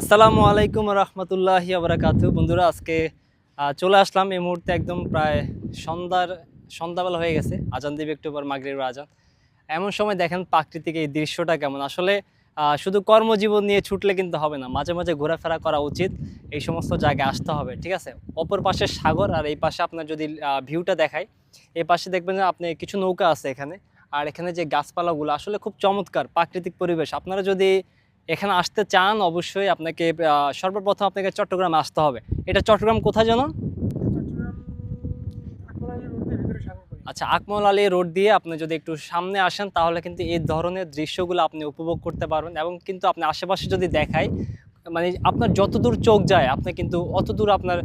আসসালামু আলাইকুম রহমতুল্লাহি আবরাকাতু বন্ধুরা, আজকে চলে আসলাম। এই মুহূর্তে একদম প্রায় সন্ধ্যার, সন্ধ্যাবেলা হয়ে গেছে, আজান দিবে একটু পর মাগরির আজান। এমন সময় দেখেন প্রাকৃতিক এই দৃশ্যটা কেমন। আসলে শুধু কর্মজীবন নিয়ে ছুটলে কিন্তু হবে না, মাঝে মাঝে ঘোরাফেরা করা উচিত, এই সমস্ত জায়গায় আসতে হবে, ঠিক আছে? অপর পাশে সাগর, আর এই পাশে আপনার যদি ভিউটা দেখায় এই পাশে দেখবেন আপনি কিছু নৌকা আছে এখানে, আর এখানে যে গাছপালাগুলো, আসলে খুব চমৎকার প্রাকৃতিক পরিবেশ। আপনারা যদি এখানে আসতে চান, অবশ্যই আপনাকে সর্বপ্রথম আপনাকে চট্টগ্রামে আসতে হবে। এটা চট্টগ্রাম কোথায় ভিতরে আচ্ছা আকমল আলী রোড দিয়ে আপনি যদি একটু সামনে আসেন, তাহলে কিন্তু এই ধরনের দৃশ্যগুলো আপনি উপভোগ করতে পারবেন এবং কিন্তু আপনি আশেপাশে যদি দেখায় মানে আপনার যতদূর চোখ যায়, আপনি কিন্তু অতদূর আপনার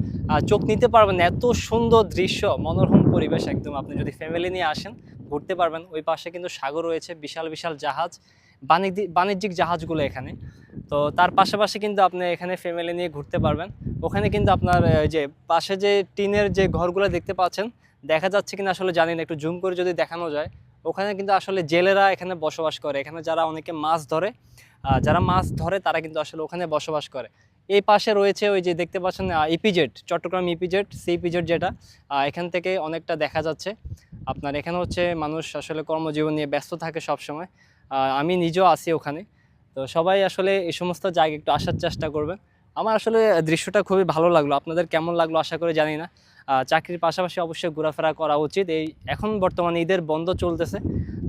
চোখ নিতে পারবেন এত সুন্দর দৃশ্য, মনোরম পরিবেশ একদম। আপনি যদি ফ্যামিলি নিয়ে আসেন, ঘুরতে পারবেন। ওই পাশে কিন্তু সাগর রয়েছে, বিশাল বিশাল জাহাজ। বাণিজ্যিক বাণিজ্যিক জাহাজগুলো এখানে। তো তার পাশাপাশি কিন্তু আপনি এখানে ফ্যামিলি নিয়ে ঘুরতে পারবেন। ওখানে কিন্তু আপনার যে পাশে যে টিনের যে ঘরগুলো দেখতে পাচ্ছেন, দেখা যাচ্ছে কিনা আসলে জানি না, একটু জুম করে যদি দেখানো যায়। ওখানে কিন্তু আসলে জেলেরা এখানে বসবাস করে। এখানে যারা অনেকে মাছ ধরে যারা মাছ ধরে তারা কিন্তু আসলে ওখানে বসবাস করে। এই পাশে রয়েছে ওই যে দেখতে পাচ্ছেন EPZ Chattogram EPZ C EPZ যেটা এখান থেকে অনেকটা দেখা যাচ্ছে। আপনার এখানে হচ্ছে মানুষ আসলে কর্মজীবন নিয়ে ব্যস্ত থাকে সবসময়। আমি নিজেও আছি ওখানে। তো সবাই আসলে এই সমস্ত জায়গায় একটু আসার চেষ্টা করবেন। আমার আসলে দৃশ্যটা খুবই ভালো লাগল। আপনাদের কেমন লাগল আশা করে জানি না। চাকরির পাশাপাশি অবশ্যই ঘোরাফেরা করা উচিত। এই এখন বর্তমানে ঈদের বন্ধ চলতেছে।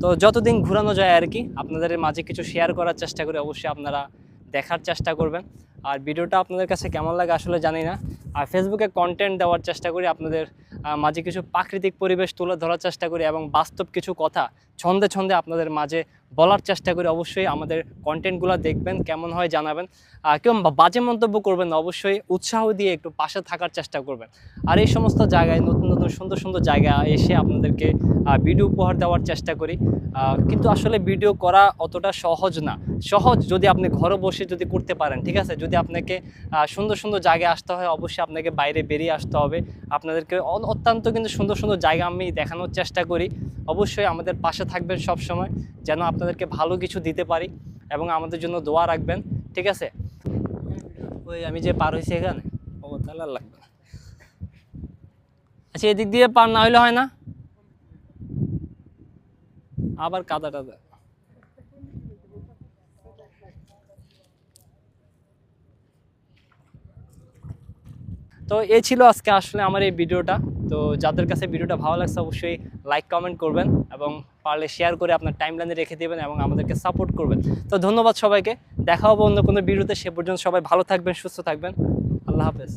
তো যতদিন ঘোরানো যায় আর কি, আপনাদের মাঝে কিছু শেয়ার করার চেষ্টা করি, অবশ্যই আপনারা দেখার চেষ্টা করবেন। আর ভিডিওটা আপনাদের কাছে কেমন লাগে আসলে জানি না। আর ফেসবুকে কন্টেন্ট দেওয়ার চেষ্টা করি, আপনাদের মাঝে কিছু প্রাকৃতিক পরিবেশ তুলে ধরার চেষ্টা করি এবং বাস্তব কিছু কথা ছন্দে ছন্দে আপনাদের মাঝে বলার চেষ্টা করি। অবশ্যই আমাদের কন্টেন্টগুলো দেখবেন, কেমন হয় জানাবেন। কেউ বাজে মন্তব্য করবেন অবশ্যই উৎসাহ দিয়ে একটু পাশে থাকার চেষ্টা করবেন। আর এই সমস্ত জায়গায়, নতুন নতুন, সুন্দর সুন্দর জায়গা এসে আপনাদেরকে ভিডিও উপহার দেওয়ার চেষ্টা করি। কিন্তু আসলে ভিডিও করা অতটা সহজ না। সহজ যদি আপনি ঘরে বসে যদি করতে পারেন, ঠিক আছে? যদি আপনাকে সুন্দর সুন্দর জায়গায় আসতে হয়, অবশ্যই আপনাকে বাইরে বেরিয়ে আসতে হবে। আপনাদেরকে অত্যন্ত কিন্তু সুন্দর সুন্দর জায়গা আমি দেখানোর চেষ্টা করি। অবশ্যই আমাদের পাশে থাকবেন সব সময় যেন আপনাদেরকে ভালো কিছু দিতে পারি এবং আমাদের জন্য দোয়া রাখবেন, ঠিক আছে? ওই আমি যে পার হয়েছি এখানে ও তাহলে আর লাগবে। আচ্ছা এদিক দিয়ে পার না হইলে হয় না? আবার কাদা টাদা। তো এ ছিল আজকে আসলে আমার এই ভিডিওটা। তো যাদের কাছে ভিডিওটা ভালো লাগছে, অবশ্যই লাইক কমেন্ট করবেন এবং পারলে শেয়ার করে আপনার টাইমলাইনে রেখে দেবেন এবং আমাদেরকে সাপোর্ট করবেন। তো ধন্যবাদ সবাইকে। দেখা হব অন্য কোনো ভিডিওতে। সে পর্যন্ত সবাই ভালো থাকবেন, সুস্থ থাকবেন। আল্লাহ হাফেজ।